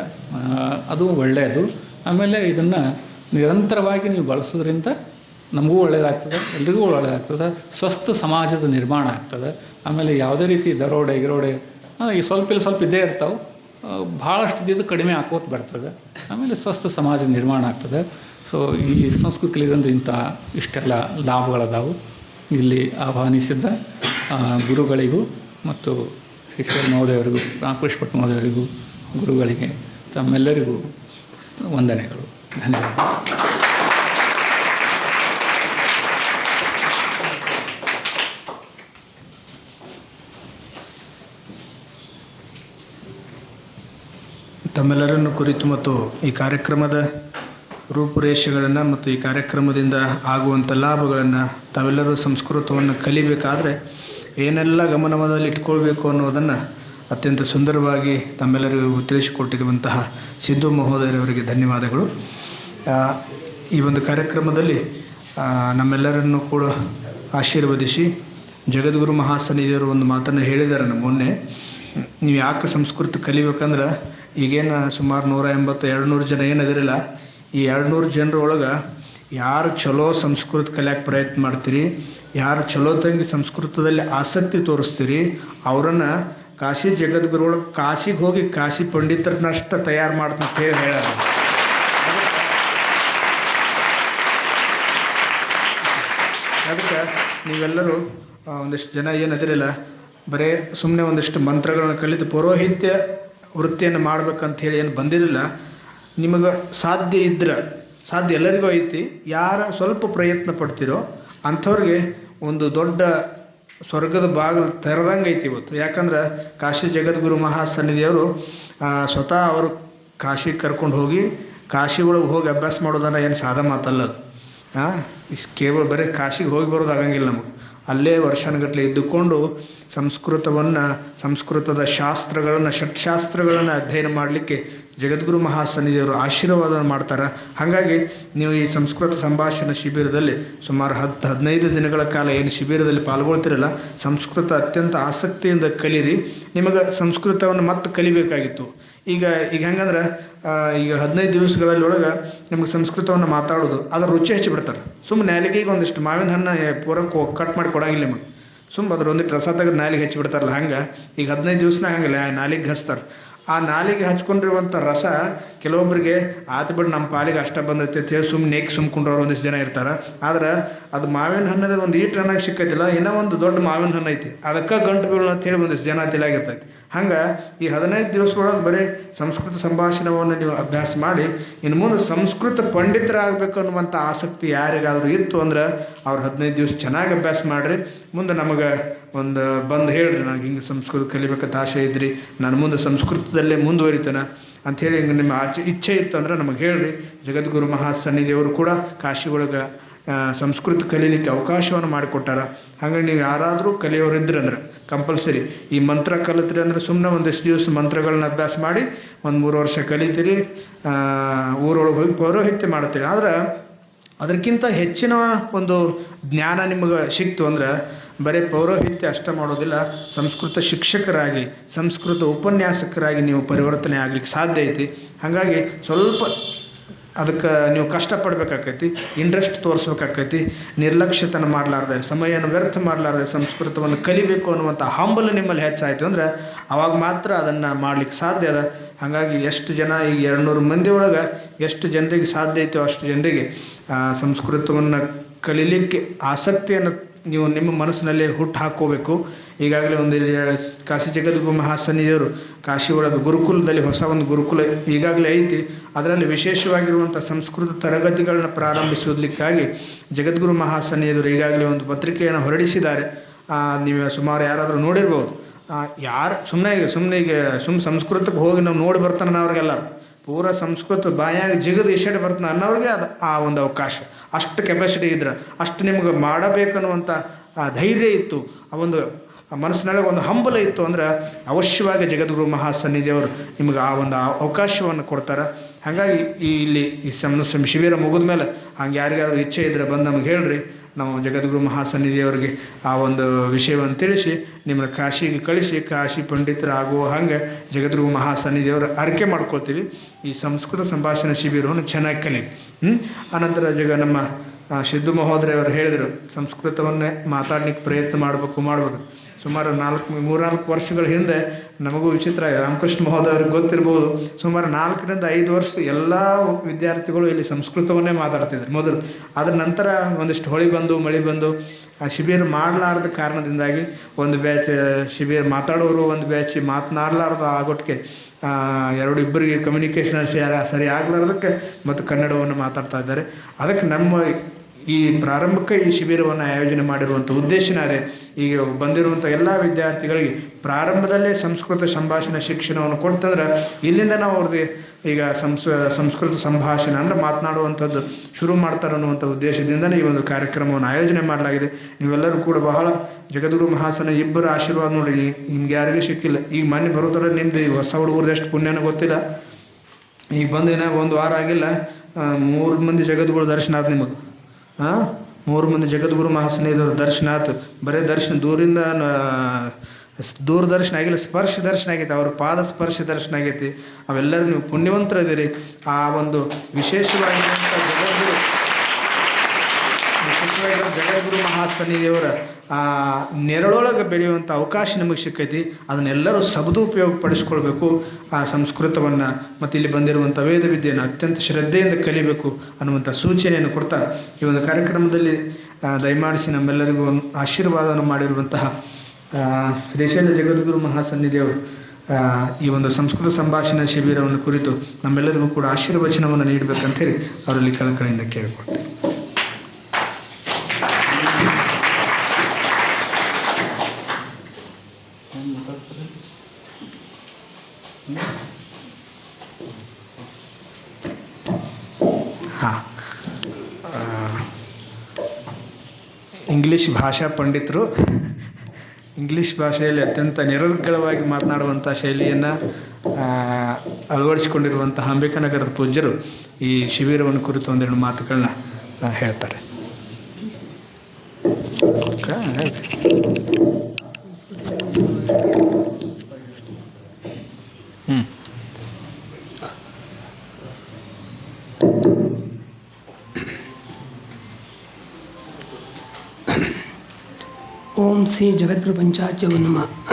ಅದು ಒಳ್ಳೆಯದು. ಆಮೇಲೆ ಇದನ್ನು ನಿರಂತರವಾಗಿ ನೀವು ಬಳಸೋದ್ರಿಂದ ನಮಗೂ ಒಳ್ಳೆಯದಾಗ್ತದೆ ಎಲ್ರಿಗೂ ಒಳ್ಳೆಯದಾಗ್ತದೆ ಸ್ವಸ್ಥ ಸಮಾಜದ ನಿರ್ಮಾಣ ಆಗ್ತದೆ. ಆಮೇಲೆ ಯಾವುದೇ ರೀತಿ ದರೋಡೆ, ಗಿರೋಡೆ ಈ ಸ್ವಲ್ಪ ಇಲ್ಲಿ ಸ್ವಲ್ಪ ಇದ್ದೇ ಇರ್ತಾವೆ. ಭಾಳಷ್ಟು ಇದ್ದಿದ್ದು ಕಡಿಮೆ ಆಕೋತ ಬರ್ತದೆ. ಆಮೇಲೆ ಸ್ವಸ್ಥ ಸಮಾಜ ನಿರ್ಮಾಣ ಆಗ್ತದೆ. ಸೊ ಈ ಸಂಸ್ಕೃತಿಲಿ ಕಲಿಯೋದ್ರಿಂದ ಇಂಥ ಇಷ್ಟೆಲ್ಲ ಲಾಭಗಳದಾವು. ಇಲ್ಲಿ ಆಹ್ವಾನಿಸಿದ್ದ ಗುರುಗಳಿಗೂ ಮತ್ತು ಶಿಕ್ಷಕ ಮಹೋದಯರಿಗೂ ರಾಮಕೃಷ್ಣ ಭಟ್ ಮಹೋದಯರಿಗೂ, ಗುರುಗಳಿಗೆ, ತಮ್ಮೆಲ್ಲರಿಗೂ ವಂದನೆಗಳು. ಧನ್ಯವಾದ ತಮ್ಮೆಲ್ಲರನ್ನು ಕುರಿತು ಮತ್ತು ಈ ಕಾರ್ಯಕ್ರಮದ ರೂಪುರೇಷೆಗಳನ್ನು ಮತ್ತು ಈ ಕಾರ್ಯಕ್ರಮದಿಂದ ಆಗುವಂಥ ಲಾಭಗಳನ್ನು ತಾವೆಲ್ಲರೂ ಸಂಸ್ಕೃತವನ್ನು ಕಲಿಬೇಕಾದ್ರೆ ಏನೆಲ್ಲ ಗಮನದಲ್ಲಿ ಇಟ್ಕೊಳ್ಬೇಕು ಅನ್ನೋದನ್ನು ಅತ್ಯಂತ ಸುಂದರವಾಗಿ ತಮ್ಮೆಲ್ಲರಿಗೂ ತಿಳಿಸಿಕೊಟ್ಟಿರುವಂತಹ ಸಿದ್ದು ಮಹೋದಯರವರಿಗೆ ಧನ್ಯವಾದಗಳು. ಈ ಒಂದು ಕಾರ್ಯಕ್ರಮದಲ್ಲಿ ನಮ್ಮೆಲ್ಲರನ್ನು ಕೂಡ ಆಶೀರ್ವದಿಸಿ ಜಗದ್ಗುರು ಮಹಾಸನಿಧಿಯವರು ಒಂದು ಮಾತನ್ನು ಹೇಳಿದ್ದಾರೆ ನಮ್ಮ ಮೊನ್ನೆ. ನೀವು ಯಾಕೆ ಸಂಸ್ಕೃತ ಕಲಿಬೇಕಂದ್ರೆ ಈಗೇನು ಸುಮಾರು ನೂರ ಎಂಬತ್ತು ಎರಡು ನೂರು ಜನ ಏನದಿರಲ್ಲ ಈ ಎರಡು ನೂರು ಜನರ ಒಳಗೆ ಯಾರು ಚಲೋ ಸಂಸ್ಕೃತ ಕಲಿಯಕ್ಕೆ ಪ್ರಯತ್ನ ಮಾಡ್ತೀರಿ, ಯಾರು ಚಲೋ ತಂಗಿ ಸಂಸ್ಕೃತದಲ್ಲಿ ಆಸಕ್ತಿ ತೋರಿಸ್ತೀರಿ, ಅವರನ್ನು ಕಾಶಿ ಜಗದ್ಗುರುಗಳು ಕಾಶಿಗೆ ಹೋಗಿ ಕಾಶಿ ಪಂಡಿತರನ್ನಷ್ಟ ತಯಾರು ಮಾಡ್ತಂತ ಹೇಳಿ ಹೇಳ್ಯಾರ. ಅದಕ್ಕೆ ನೀವೆಲ್ಲರೂ ಒಂದಿಷ್ಟು ಜನ ಏನದಿರಲ್ಲ ಬರೀ ಸುಮ್ಮನೆ ಒಂದಿಷ್ಟು ಮಂತ್ರಗಳನ್ನು ಕಲಿತು ಪೌರೋಹಿತ್ಯ ವೃತ್ತಿಯನ್ನು ಮಾಡ್ಬೇಕಂತ ಹೇಳಿ ಏನು ಬಂದಿರಲಿಲ್ಲ ನಿಮಗೆ ಸಾಧ್ಯ ಇದ್ರೆ ಸಾಧ್ಯ ಎಲ್ಲರಿಗೂ ಐತಿ. ಯಾರ ಸ್ವಲ್ಪ ಪ್ರಯತ್ನ ಪಡ್ತಿರೋ ಅಂಥವ್ರಿಗೆ ಒಂದು ದೊಡ್ಡ ಸ್ವರ್ಗದ ಬಾಗಿಲು ತೆರೆದಂಗೆ ಐತಿ ಇವತ್ತು. ಯಾಕಂದ್ರೆ ಕಾಶಿ ಜಗದ್ಗುರು ಮಹಾಸನ್ನಿಧಿಯವರು ಸನ್ನಿಧಿಯವರು ಸ್ವತಃ ಅವರು ಕಾಶಿಗೆ ಕರ್ಕೊಂಡು ಹೋಗಿ ಕಾಶಿ ಒಳಗೆ ಹೋಗಿ ಅಭ್ಯಾಸ ಮಾಡೋದನ್ನ ಏನು ಸಾಧ ಮಾತಲ್ಲ ಅದು. ಹಾಂ ಇಷ್ಟು ಕೇವಲ ಬರೀ ಕಾಶಿಗೆ ಹೋಗಿ ಬರೋದು ಆಗಂಗಿಲ್ಲ ನಮಗೆ. ಅಲ್ಲೇ ವರ್ಷಾನುಗಟ್ಟಲೆ ಇದ್ದುಕೊಂಡು ಸಂಸ್ಕೃತವನ್ನು, ಸಂಸ್ಕೃತದ ಶಾಸ್ತ್ರಗಳನ್ನು, ಷಟ್ಶಾಸ್ತ್ರಗಳನ್ನು ಅಧ್ಯಯನ ಮಾಡಲಿಕ್ಕೆ ಜಗದ್ಗುರು ಮಹಾಸನ್ನಿಧಿಯವರು ಆಶೀರ್ವಾದವನ್ನು ಮಾಡ್ತಾರೆ. ಹಾಗಾಗಿ ನೀವು ಈ ಸಂಸ್ಕೃತ ಸಂಭಾಷಣಾ ಶಿಬಿರದಲ್ಲಿ ಸುಮಾರು ಹತ್ತು ಹದಿನೈದು ದಿನಗಳ ಕಾಲ ಏನು ಶಿಬಿರದಲ್ಲಿ ಪಾಲ್ಗೊಳ್ತಿರಲ್ಲ, ಸಂಸ್ಕೃತ ಅತ್ಯಂತ ಆಸಕ್ತಿಯಿಂದ ಕಲೀರಿ. ನಿಮಗೆ ಸಂಸ್ಕೃತವನ್ನು ಮತ್ತೆ ಕಲಿಬೇಕಾಗಿತ್ತು. ಈಗ ಈಗ ಹೆಂಗಂದ್ರೆ ಈಗ ಹದಿನೈದು ದಿವಸಗಳಲ್ಲಿ ಒಳಗೆ ನಿಮ್ಗೆ ಸಂಸ್ಕೃತವನ್ನು ಮಾತಾಡೋದು, ಅದ್ರ ರುಚಿ ಹಚ್ಚಿಬಿಡ್ತಾರೆ ಸುಮ್ಮನೆ ನಾಲಿಗೆಗೆ ಒಂದಿಷ್ಟು ಮಾವಿನ ಹಣ್ಣು ಪೂರ ಕಟ್ ಮಾಡಿ ಕೊಡಂಗಿಲ್ಲ ನಿಮಗೆ. ಸುಮ್ಮ ಅದ್ರ ಒಂದಿಟ್ಟು ರಸ ತೆಗೆದು ನಾಲಿಗೆ ಹಚ್ಚಿಬಿಡ್ತಾರಲ್ಲ ಹಂಗೆ, ಈಗ ಹದಿನೈದು ದಿವಸನ ಹಂಗೆ ನಾಲಿಗೆ ಹಚ್ತಾರೆ ಆ ನಾಲಿಗೆ ಹಚ್ಕೊಂಡಿರುವಂಥ ರಸ ಕೆಲವೊಬ್ಬರಿಗೆ ಆತು ಬಿಟ್ಟು ನಮ್ಮ ಪಾಲಿಗೆ ಅಷ್ಟ ಬಂದೈತೆ ಅಂತ ಹೇಳಿ ಸುಮ್ಮನೆ ನೇಕ್ ಸುಮ್ಕೊಂಡ್ರವ್ರು ಒಂದಿಷ್ಟು ಜನ ಇರ್ತಾರೆ. ಆದ್ರೆ ಅದು ಮಾವಿನ ಹಣ್ಣದ ಒಂದು ಈಟ್ ಅನ್ನಕ್ಕೆ ಸಿಕ್ಕೈತಿಲ್ಲ, ಇನ್ನೂ ಒಂದು ದೊಡ್ಡ ಮಾವಿನ ಹಣ್ಣು ಐತಿ. ಅದಕ್ಕೆ ಗಂಟು ಬೀಳು ಅಂತ ಹೇಳಿ ಒಂದಿಷ್ಟು ಜನ ತಿಳಿಯಾಗಿರ್ತೈತಿ ಹಂಗೆ ಈ ಹದಿನೈದು ದಿವಸ ಒಳಗೆ ಬರೀ ಸಂಸ್ಕೃತ ಸಂಭಾಷಣವನ್ನು ನೀವು ಅಭ್ಯಾಸ ಮಾಡಿ ಇನ್ನು ಮುಂದೆ ಸಂಸ್ಕೃತ ಪಂಡಿತರಾಗಬೇಕು ಅನ್ನುವಂಥ ಆಸಕ್ತಿ ಯಾರಿಗಾದರೂ ಇತ್ತು ಅಂದ್ರೆ ಅವ್ರು ಹದಿನೈದು ದಿವಸ ಚೆನ್ನಾಗಿ ಅಭ್ಯಾಸ ಮಾಡಿರಿ. ಮುಂದೆ ನಮಗೆ ಒಂದು ಬಂದು ಹೇಳ್ರಿ ನನಗೆ ಹಿಂಗೆ ಸಂಸ್ಕೃತ ಕಲಿಬೇಕಂತ ಆಸೆ ಇದ್ರಿ, ನಾನು ಮುಂದೆ ಸಂಸ್ಕೃತದಲ್ಲೇ ಮುಂದುವರಿತಾನೆ ಅಂಥೇಳಿ ಹಿಂಗೆ ನಿಮ್ಮ ಆಚೆ ಇಚ್ಛೆ ಇತ್ತಂದ್ರೆ ನಮಗೆ ಹೇಳ್ರಿ. ಜಗದ್ಗುರು ಮಹಾಸನ್ನಿಧಿಯವರು ಕೂಡ ಕಾಶಿ ಒಳಗೆ ಸಂಸ್ಕೃತ ಕಲೀಲಿಕ್ಕೆ ಅವಕಾಶವನ್ನು ಮಾಡಿಕೊಟ್ಟಾರ. ಹಾಗಾಗಿ ನೀವು ಯಾರಾದರೂ ಕಲಿಯೋರು ಇದ್ರಿ ಅಂದ್ರೆ ಕಂಪಲ್ಸರಿ ಈ ಮಂತ್ರ ಕಲಿತ್ರಿ ಅಂದ್ರೆ ಸುಮ್ಮನೆ ಒಂದಿಷ್ಟು ದಿವಸ ಮಂತ್ರಗಳನ್ನ ಅಭ್ಯಾಸ ಮಾಡಿ ಒಂದು ಮೂರು ವರ್ಷ ಕಲಿತೀರಿ ಊರೊಳಗೆ ಹೋಗಿ ಪೌರೋಹಿತ್ಯ ಮಾಡ್ತೀರಿ. ಆದ್ರೆ ಅದಕ್ಕಿಂತ ಹೆಚ್ಚಿನ ಒಂದು ಜ್ಞಾನ ನಿಮಗೆ ಸಿಕ್ತು ಅಂದ್ರೆ ಬರೀ ಪೌರೋಹಿತ್ಯ ಅಷ್ಟ ಮಾಡೋದಿಲ್ಲ, ಸಂಸ್ಕೃತ ಶಿಕ್ಷಕರಾಗಿ, ಸಂಸ್ಕೃತ ಉಪನ್ಯಾಸಕರಾಗಿ ನೀವು ಪರಿವರ್ತನೆ ಆಗ್ಲಿಕ್ಕೆ ಸಾಧ್ಯ ಐತಿ. ಹಾಗಾಗಿ ಸ್ವಲ್ಪ ಅದಕ್ಕೆ ನೀವು ಕಷ್ಟಪಡ್ಬೇಕಾಕೈತಿ ಇಂಟ್ರೆಸ್ಟ್ ತೋರಿಸ್ಬೇಕಾಕೈತಿ, ನಿರ್ಲಕ್ಷ್ಯತನ ಮಾಡಲಾರ್ದೆ ಸಮಯವನ್ನು ವ್ಯರ್ಥ ಮಾಡಲಾರ್ದೆ ಸಂಸ್ಕೃತವನ್ನು ಕಲಿಬೇಕು ಅನ್ನುವಂಥ ಹಂಬಲ ನಿಮ್ಮಲ್ಲಿ ಹೆಚ್ಚಾಯಿತು ಅಂದ್ರೆ ಆವಾಗ ಮಾತ್ರ ಅದನ್ನು ಮಾಡ್ಲಿಕ್ಕೆ ಸಾಧ್ಯ ಅದ. ಹಾಗಾಗಿ ಎಷ್ಟು ಜನ ಈಗ ಎರಡುನೂರು ಮಂದಿ ಒಳಗೆ ಎಷ್ಟು ಜನರಿಗೆ ಸಾಧ್ಯ ಐತೋ ಅಷ್ಟು ಜನರಿಗೆ ಸಂಸ್ಕೃತವನ್ನು ಕಲೀಲಿಕ್ಕೆ ಆಸಕ್ತಿಯನ್ನು ನೀವು ನಿಮ್ಮ ಮನಸ್ಸಿನಲ್ಲಿ ಹುಟ್ಟು ಹಾಕ್ಕೋಬೇಕು. ಈಗಾಗಲೇ ಒಂದು ಕಾಶಿ ಜಗದ್ಗುರು ಮಹಾಸನ್ನಿಧಿಯವರು, ಕಾಶಿ ಒಳಗೆ ಗುರುಕುಲದಲ್ಲಿ ಹೊಸ ಒಂದು ಗುರುಕುಲ ಈಗಾಗಲೇ ಐತಿ. ಅದರಲ್ಲಿ ವಿಶೇಷವಾಗಿರುವಂಥ ಸಂಸ್ಕೃತ ತರಗತಿಗಳನ್ನ ಪ್ರಾರಂಭಿಸೋದಕ್ಕಾಗಿ ಜಗದ್ಗುರು ಮಹಾಸನ್ನಿಧಿಯವರು ಈಗಾಗಲೇ ಒಂದು ಪತ್ರಿಕೆಯನ್ನು ಹೊರಡಿಸಿದ್ದಾರೆ. ನೀವು ಸುಮಾರು ಯಾರಾದರೂ ನೋಡಿರ್ಬೋದು. ಯಾರು ಸುಮ್ಮನೆ ಸುಮ್ಮನೆ ಈಗ ಸುಮ್ಮ ಸಂಸ್ಕೃತಕ್ಕೆ ಹೋಗಿ ನಾವು ನೋಡಿ ಬರ್ತಾನೆ ಅವ್ರಿಗೆಲ್ಲ. ಪೂರ ಸಂಸ್ಕೃತ ಬಾಯಾಗ ಜಿಗದು ಇಷಡ್ ಬರ್ತಾನೆ ಅನ್ನೋರಿಗೆ ಅದು ಆ ಒಂದು ಅವಕಾಶ. ಅಷ್ಟು ಕೆಪಾಸಿಟಿ ಇದ್ರೆ, ಅಷ್ಟು ನಿಮ್ಗೆ ಮಾಡಬೇಕನ್ನುವಂಥ ಆ, ಧೈರ್ಯ ಇತ್ತು. ಆ ಒಂದು ಮನಸ್ಸಿನೊಳಗೆ ಒಂದು ಹಂಬಲ ಇತ್ತು ಅಂದ್ರೆ ಅವಶ್ಯವಾಗಿ ಜಗದ್ಗುರು ಮಹಾಸನ್ನಿಧಿಯವರು ನಿಮ್ಗೆ ಆ ಒಂದು ಅವಕಾಶವನ್ನು ಕೊಡ್ತಾರೆ. ಹಾಗಾಗಿ ಇಲ್ಲಿ ಈ ಸಮ ಶಿಬಿರ ಮುಗಿದ ಮೇಲೆ ಹಂಗೆ ಯಾರಿಗಾದ್ರೂ ಇಚ್ಛೆ ಇದ್ದರೆ ಬಂದು ನಮ್ಗೆ ಹೇಳ್ರಿ. ನಾವು ಜಗದ್ಗುರು ಮಹಾಸನ್ನಿಧಿಯವರಿಗೆ ಆ ಒಂದು ವಿಷಯವನ್ನು ತಿಳಿಸಿ, ನಿಮ್ಮನ್ನು ಕಾಶಿಗೆ ಕಳಿಸಿ, ಕಾಶಿ ಪಂಡಿತರಾಗುವ ಹಾಗೆ ಜಗದ್ಗುರು ಮಹಾಸನ್ನಿಧಿಯವರು ಅರಿಕೆ ಮಾಡ್ಕೊಳ್ತೀವಿ. ಈ ಸಂಸ್ಕೃತ ಸಂಭಾಷಣಾ ಶಿಬಿರವನ್ನು ಚೆನ್ನಾಗಿ ಕಲಿ ಹ್ಞೂ ಅನಂತರ ಜಗ ನಮ್ಮ ಸಿದ್ದು ಮಹೋದರಿಯವರು ಹೇಳಿದರು, ಸಂಸ್ಕೃತವನ್ನೇ ಮಾತಾಡ್ಲಿಕ್ಕೆ ಪ್ರಯತ್ನ ಮಾಡಬೇಕು ಮಾಡಬೇಕು. ಸುಮಾರು ನಾಲ್ಕು, ಮೂರ್ನಾಲ್ಕು ವರ್ಷಗಳ ಹಿಂದೆ ನಮಗೂ ವಿಚಿತ್ರ. ರಾಮಕೃಷ್ಣ ಮಹೋದಯವ್ರಿಗೆ ಗೊತ್ತಿರ್ಬೋದು ಸುಮಾರು ನಾಲ್ಕರಿಂದ ಐದು ವರ್ಷ ಎಲ್ಲ ವಿದ್ಯಾರ್ಥಿಗಳು ಇಲ್ಲಿ ಸಂಸ್ಕೃತವನ್ನೇ ಮಾತಾಡ್ತಿದ್ರು ಮೊದಲು ಅದರ ನಂತರ ಒಂದಿಷ್ಟು ಹೊಳಿ ಬಂದು, ಮಳೆ ಬಂದು, ಆ ಶಿಬಿರ ಮಾಡಲಾರದ ಕಾರಣದಿಂದಾಗಿ ಒಂದು ಬ್ಯಾಚ್ ಶಿಬಿರ ಮಾತಾಡೋರು ಒಂದು ಬ್ಯಾಚ್ ಮಾತನಾಡಲಾರ್ದು ಆಗೋಟ್ಗೆ ಎರಡು ಇಬ್ಬರಿಗೆ ಕಮ್ಯುನಿಕೇಷನ್ ಸರಿ ಆಗ್ಲಾರ್ದಕ್ಕೆ ಮತ್ತು ಕನ್ನಡವನ್ನು ಮಾತಾಡ್ತಾ ಇದ್ದಾರೆ ಅದಕ್ಕೆ ನಮ್ಮ ಈ ಪ್ರಾರಂಭಕ್ಕೆ ಈ ಶಿಬಿರವನ್ನು ಆಯೋಜನೆ ಮಾಡಿರುವಂಥ ಉದ್ದೇಶನ ಈಗ ಬಂದಿರುವಂಥ ಎಲ್ಲ ವಿದ್ಯಾರ್ಥಿಗಳಿಗೆ ಪ್ರಾರಂಭದಲ್ಲೇ ಸಂಸ್ಕೃತ ಸಂಭಾಷಣೆ ಶಿಕ್ಷಣವನ್ನು ಕೊಡ್ತಂದ್ರೆ ಇಲ್ಲಿಂದ ನಾವು ಅವ್ರದ್ದು ಈಗ ಸಂಸ್, ಸಂಸ್ಕೃತ ಸಂಭಾಷಣೆ ಅಂದರೆ ಮಾತನಾಡುವಂಥದ್ದು ಶುರು ಮಾಡ್ತಾರೆ ಅನ್ನುವಂಥ ಉದ್ದೇಶದಿಂದನೇ ಈ ಒಂದು ಕಾರ್ಯಕ್ರಮವನ್ನು ಆಯೋಜನೆ ಮಾಡಲಾಗಿದೆ. ನೀವೆಲ್ಲರೂ ಕೂಡ ಬಹಳ ಜಗದ್ಗುರು ಮಹಾಸನ ಇಬ್ಬರ ಆಶೀರ್ವಾದ ನೋಡಿ ನಿಮ್ಗೆ ಯಾರಿಗೂ ಸಿಕ್ಕಿಲ್ಲ. ಈಗ ಮನೆ ಬರೋದ್ರ ನಿಂದು ಈ ಹೊಸ ಹುಡುಗರದ್ದು ಎಷ್ಟು ಪುಣ್ಯನೂ ಗೊತ್ತಿಲ್ಲ. ಈಗ ಬಂದಿನ ಒಂದು ವಾರ ಆಗಿಲ್ಲ. ಮೂರು ಮಂದಿ ಜಗದ್ಗುರು ದರ್ಶನ ಆದ ನಿಮಗೆ. ಹಾಂ ಮೂರು ಮಂದಿ ಜಗದ್ಗುರು ಮಹಾಸನಿದವ್ರ ದರ್ಶನ ಆತು. ಬರೀ ದರ್ಶನ ದೂರಿಂದ ದೂರದರ್ಶನ ಆಗಿಲ್ಲ, ಸ್ಪರ್ಶ ದರ್ಶನ ಆಗೈತೆ. ಅವ್ರ ಪಾದ ಸ್ಪರ್ಶ ದರ್ಶನ ಆಗೈತಿ. ಅವೆಲ್ಲರೂ ನೀವು ಪುಣ್ಯವಂತರಿದ್ದೀರಿ. ಆ ಒಂದು ವಿಶೇಷವಾಗಿರುವಂಥ ವಿಶೇಷವಾಗಿರೋ ಜಗದ್ಗುರು ಮಹಾಸನ್ನಿದೇವರ ಆ, ನೆರಳೊಳಗೆ ಬೆಳೆಯುವಂಥ ಅವಕಾಶ ನಮಗೆ ಸಿಕ್ಕೈತಿ. ಅದನ್ನೆಲ್ಲರೂ ಸದುಪಯೋಗ ಪಡಿಸ್ಕೊಳ್ಬೇಕು ಆ ಸಂಸ್ಕೃತವನ್ನು. ಮತ್ತು ಇಲ್ಲಿ ಬಂದಿರುವಂಥ ವೇದ ವಿದ್ಯೆಯನ್ನು ಅತ್ಯಂತ ಶ್ರದ್ಧೆಯಿಂದ ಕಲಿಬೇಕು ಅನ್ನುವಂಥ ಸೂಚನೆಯನ್ನು ಕೊಡ್ತಾ ಈ ಒಂದು ಕಾರ್ಯಕ್ರಮದಲ್ಲಿ ದಯಮಾಡಿಸಿ ನಮ್ಮೆಲ್ಲರಿಗೂ ಆಶೀರ್ವಾದವನ್ನು ಮಾಡಿರುವಂತಹ ಶ್ರೀಶೈಲ ಜಗದ್ಗುರು ಮಹಾಸನ್ನಿಧಿಯವರು ಈ ಒಂದು ಸಂಸ್ಕೃತ ಸಂಭಾಷಣಾ ಶಿಬಿರವನ್ನು ಕುರಿತು ನಮ್ಮೆಲ್ಲರಿಗೂ ಕೂಡ ಆಶೀರ್ವಚನವನ್ನು ನೀಡಬೇಕಂತೇಳಿ ಅವರಲ್ಲಿ ಕಳಕಳಿಯಿಂದ ಕೇಳಿಕೊಳ್ತೇನೆ. ಮಾತಾಡ್ತಾರೆ? ಹಾಂ. ಇಂಗ್ಲೀಷ್ ಭಾಷಾ ಪಂಡಿತರು ಇಂಗ್ಲೀಷ್ ಭಾಷೆಯಲ್ಲಿ ಅತ್ಯಂತ ನಿರರ್ಗಳವಾಗಿ ಮಾತನಾಡುವಂಥ ಶೈಲಿಯನ್ನು ಅಳವಡಿಸಿಕೊಂಡಿರುವಂತಹ ಅಂಬಿಕಾನಗರದ ಪೂಜ್ಯರು ಈ ಶಿಬಿರವನ್ನು ಕುರಿತು ಒಂದೆರಡು ಮಾತುಗಳನ್ನ ಹೇಳ್ತಾರೆ ಕ- ಹ್ಞೂ ಶ್ರೀ ಜಗದ್ಗುರು ಪಂಚಾಚ್ಯ ನಮಃ.